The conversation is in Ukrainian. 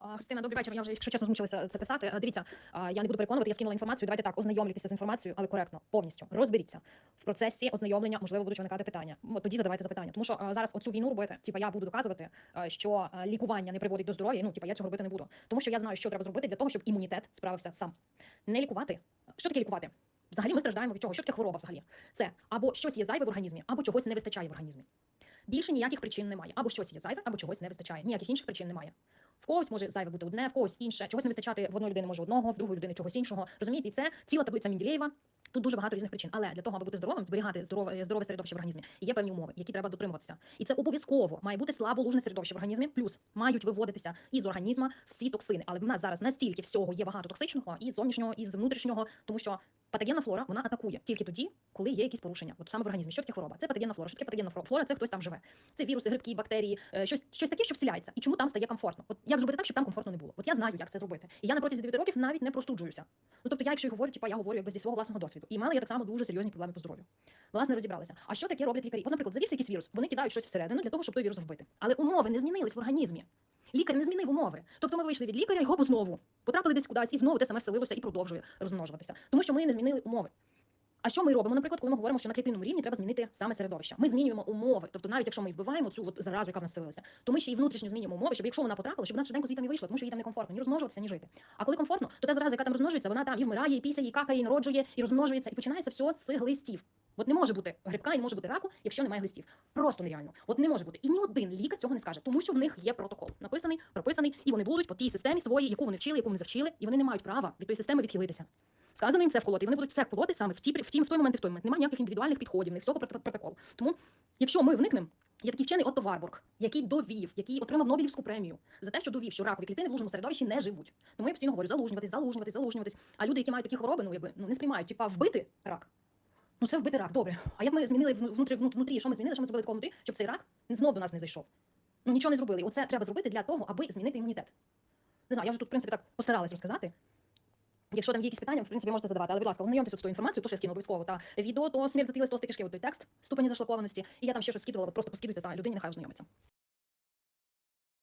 Христина, добрий вечір. Я вже, якщо чесно, змучилася це писати. Дивіться, я не буду переконувати, я скинула інформацію. Давайте так, ознайомлюйтеся з інформацією, але коректно, повністю розберіться в процесі ознайомлення. Можливо, будуть виникати питання. От тоді задавайте запитання. Тому що зараз оцю війну робити, типа я буду доказувати, що лікування не приводить до здоров'я. Ну, типа я цього робити не буду. Тому що я знаю, що треба зробити для того, щоб імунітет справився сам. Не лікувати. Що таке лікувати? Взагалі ми страждаємо від чого? Що таке хвороба взагалі? Це або щось є зайве в організмі, або чогось не вистачає в організмі. Більше ніяких причин немає. Або щось є зайве, або чогось не вистачає. Ніяких інших причин немає. В когось може зайве бути одне, в когось інше. Чогось не вистачати в одної людини може одного, в другої людини чогось іншого. Розумієте, і це ціла таблиця Мінділєєва. Тут дуже багато різних причин. Але для того, аби бути здоровим, зберігати здорове, здорове середовище в організмі, є певні умови, які треба дотримуватися. І це обов'язково має бути слаболужне середовище в організмі. Плюс мають виводитися із організму всі токсини. Але в нас зараз настільки всього є багато токсичного і зовнішнього, і з внутрішнього, тому що патогенна флора вона атакує тільки тоді, коли є якісь порушення. От саме в організмі. Що таке хвороба? Це патогенна флора. Що таке патогенна флора? Флора це хтось там живе. Це віруси, грибки, бактерії, е, щось, щось таке, що вселяється. І чому там стає комфортно? От як зробити так, щоб там комфортно не було? От я знаю, як це зробити. І я на протязі 9 років навіть не простуджуюся. Ну тобто, я, якщо й говорю, типа я говорю якби зі свого власного досвіду. І мала я так само дуже серйозні проблеми по здоров'ю. Власне, розібралися. А що таке роблять лікарі? От, наприклад, завівся якийсь вірус, вони кидають щось всередину для того, щоб той вірус вбити. Але умови не змінились в організмі. Лікар не змінив умови. Тобто ми вийшли від лікаря, його знову потрапили десь кудись, і знову те саме вселилося і продовжує розмножуватися. Тому що ми не змінили умови. А що ми робимо? Наприклад, коли ми говоримо, що на клітинному рівні треба змінити саме середовище. Ми змінюємо умови. Тобто, навіть якщо ми вбиваємо цю от заразу, яка в нас селилася, то ми ще й внутрішньо змінюємо умови, щоб якщо вона потрапила, щоб вона швиденько звідти не вийшла, тому що їй там некомфортно ні розмножуватися, ні жити. А коли комфортно, то та зараза, яка там розмножується, вона там і вмирає, і пісяє, і какає, і народжує, і розмножується, і починається все з глистів. От не може бути грибка і не може бути раку, якщо немає глистів. Просто нереально. От не може бути. І ні один лікар цього не скаже, тому що в них є протокол написаний, прописаний, і вони будуть по тій системі своїй, яку вони вчили, яку вони завчили, і вони не мають права від тої системи відхилитися. Сказано їм це вколоти, і вони будуть це вколоти саме в ті в тім, в той момент і в той момент. Немає ніяких індивідуальних підходів, не всього протоколу. Тому, якщо ми вникнемо. Є такий вчений Отто Варбург, який довів, який отримав Нобелівську премію за те, що довів, що ракові клітини в лужному середовищі не живуть. Тому я постійно говорю, залужнюватись, залужнюватись, залужнюватись. А люди, які мають такі хвороби, ну якби ну не сприймають, типа вбити рак. Ну це вбити рак, добре. А як ми змінили вну- внутрі, внутрі, внутрі, що ми змінили, що ми зробили такого внутрі, щоб цей рак знов до нас не зайшов? Ну нічого не зробили. Оце треба зробити для того, аби змінити імунітет. Не знаю, я вже тут, в принципі, так постаралась розказати. Якщо там є якісь питання, в принципі, можете задавати. Але, будь ласка, ознайомтеся з тою інформацією, то що я скину обов'язково. Та відео, то смерть затилась толсті кишки, от той текст, ступені зашлакованості. І я там ще щось скидувала, от просто поскидуйте та людині, нехай ознайомиться.